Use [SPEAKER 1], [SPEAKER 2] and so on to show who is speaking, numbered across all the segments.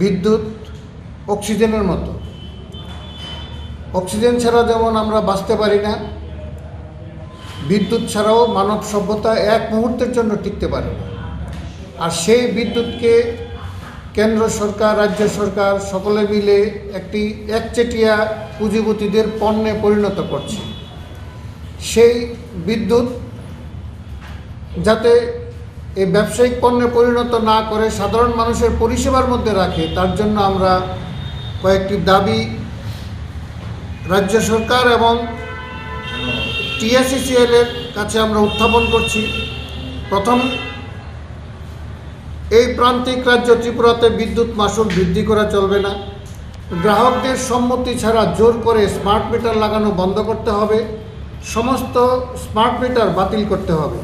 [SPEAKER 1] বিদ্যুৎ, অক্সিজেনের মতো। অক্সিজেন ছাড়া যেমন আমরা বাঁচতে পারি না, বিদ্যুৎ ছাড়াও মানব সভ্যতা এক মুহূর্তের জন্য টিকতে পারে না। আর সেই বিদ্যুৎকে কেন্দ্র সরকার, রাজ্য সরকার সকলে মিলে একটি একচেটিয়া পুঁজিপতিদের পণ্যে পরিণত করছে। সেই বিদ্যুৎ যাতে এই ব্যবসায়িক পণ্যে পরিণত না করে সাধারণ মানুষের পরিষেবার মধ্যে রাখে, তার জন্য আমরা কয়েকটি দাবি রাজ্য সরকার এবং টিএসসিসিএল এর কাছে আমরা উত্থাপন করছি। প্রথম, এই প্রান্তিক রাজ্য ত্রিপুরাতে বিদ্যুৎ মাসুল বৃদ্ধি করা চলবে না। গ্রাহকদের সম্মতি ছাড়া জোর করে স্মার্ট মিটার লাগানো বন্ধ করতে হবে। সমস্ত স্মার্ট মিটার বাতিল করতে হবে।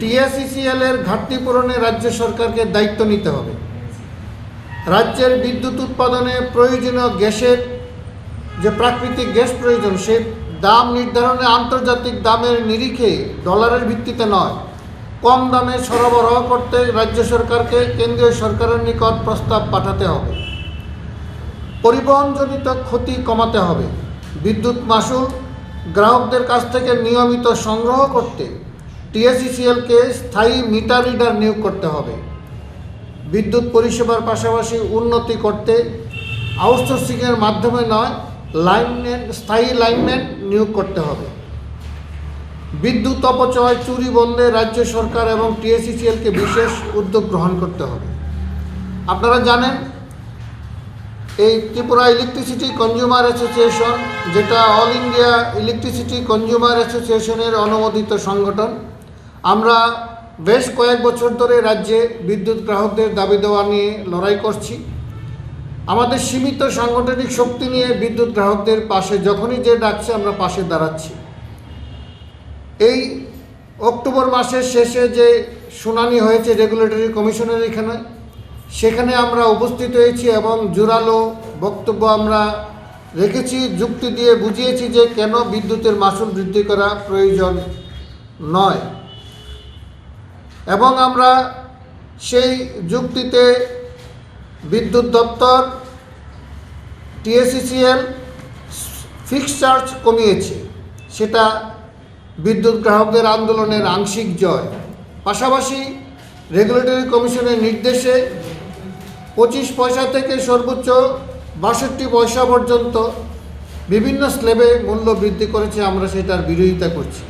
[SPEAKER 1] টিএসিসিএল এর ঘাটতি পূরণে রাজ্য সরকারকে দায়িত্ব নিতে হবে। রাজ্যের বিদ্যুৎ উৎপাদনে প্রয়োজনীয় গ্যাসের যে প্রাকৃতিক গ্যাস প্রয়োজন সেই দাম নির্ধারণে আন্তর্জাতিক দামের নিরিখে ডলারের ভিত্তিতে নয়। কম দামে সরবরাহ করতে রাজ্য সরকারকে কেন্দ্রীয় সরকারের নিকট প্রস্তাব পাঠাতে হবে। পরিবহনজনিত ক্ষতি কমাতে হবে। বিদ্যুৎ মাসুল গ্রাহকদের কাছ থেকে নিয়মিত সংগ্রহ করতে টিএসিসিএলকে স্থায়ী মিটার রিডার নিয়োগ করতে হবে। বিদ্যুৎ পরিষেবার পাশাপাশি উন্নতি করতে আউটসোর্সিংয়ের মাধ্যমে নয়, লাইনম্যান, স্থায়ী লাইনম্যান নিয়োগ করতে হবে। বিদ্যুৎ অপচয়, চুরি বন্ধে রাজ্য সরকার এবং টিএসিসিএলকে বিশেষ উদ্যোগ গ্রহণ করতে হবে। আপনারা জানেন, এই ত্রিপুরা ইলেকট্রিসিটি কনজিউমার অ্যাসোসিয়েশন, যেটা অল ইন্ডিয়া ইলেকট্রিসিটি কনজিউমার অ্যাসোসিয়েশনের অনুমোদিত সংগঠন আমরা বেশ কয়েক বছর ধরে রাজ্যে বিদ্যুৎ গ্রাহকদের দাবি দেওয়া নিয়ে লড়াই করছি। আমাদের সীমিত সাংগঠনিক শক্তি নিয়ে বিদ্যুৎ গ্রাহকদের পাশে যখনই যে ডাকছে, আমরা পাশে দাঁড়াচ্ছি। এই অক্টোবর মাসের শেষে যে শুনানি হয়েছে রেগুলেটরি কমিশনের এখানে, সেখানে আমরা উপস্থিত হয়েছি এবং জোরালো বক্তব্য আমরা রেখেছি, যুক্তি দিয়ে বুঝিয়েছি যে কেন বিদ্যুতের মাসুল বৃদ্ধি করা প্রয়োজন নয়। এবং আমরা সেই যুক্তিতে বিদ্যুৎ দপ্তর টিএসিসিএল ফিক্সড চার্জ কমিয়েছে। সেটা বিদ্যুৎ গ্রাহকদের আন্দোলনের আংশিক জয়। পাশাপাশি রেগুলেটরি কমিশনের নির্দেশে পঁচিশ পয়সা থেকে সর্বোচ্চ বাষট্টি পয়সা পর্যন্ত বিভিন্ন স্ল্যাবে মূল্য বৃদ্ধি করেছে, আমরা সেটার বিরোধিতা করছি।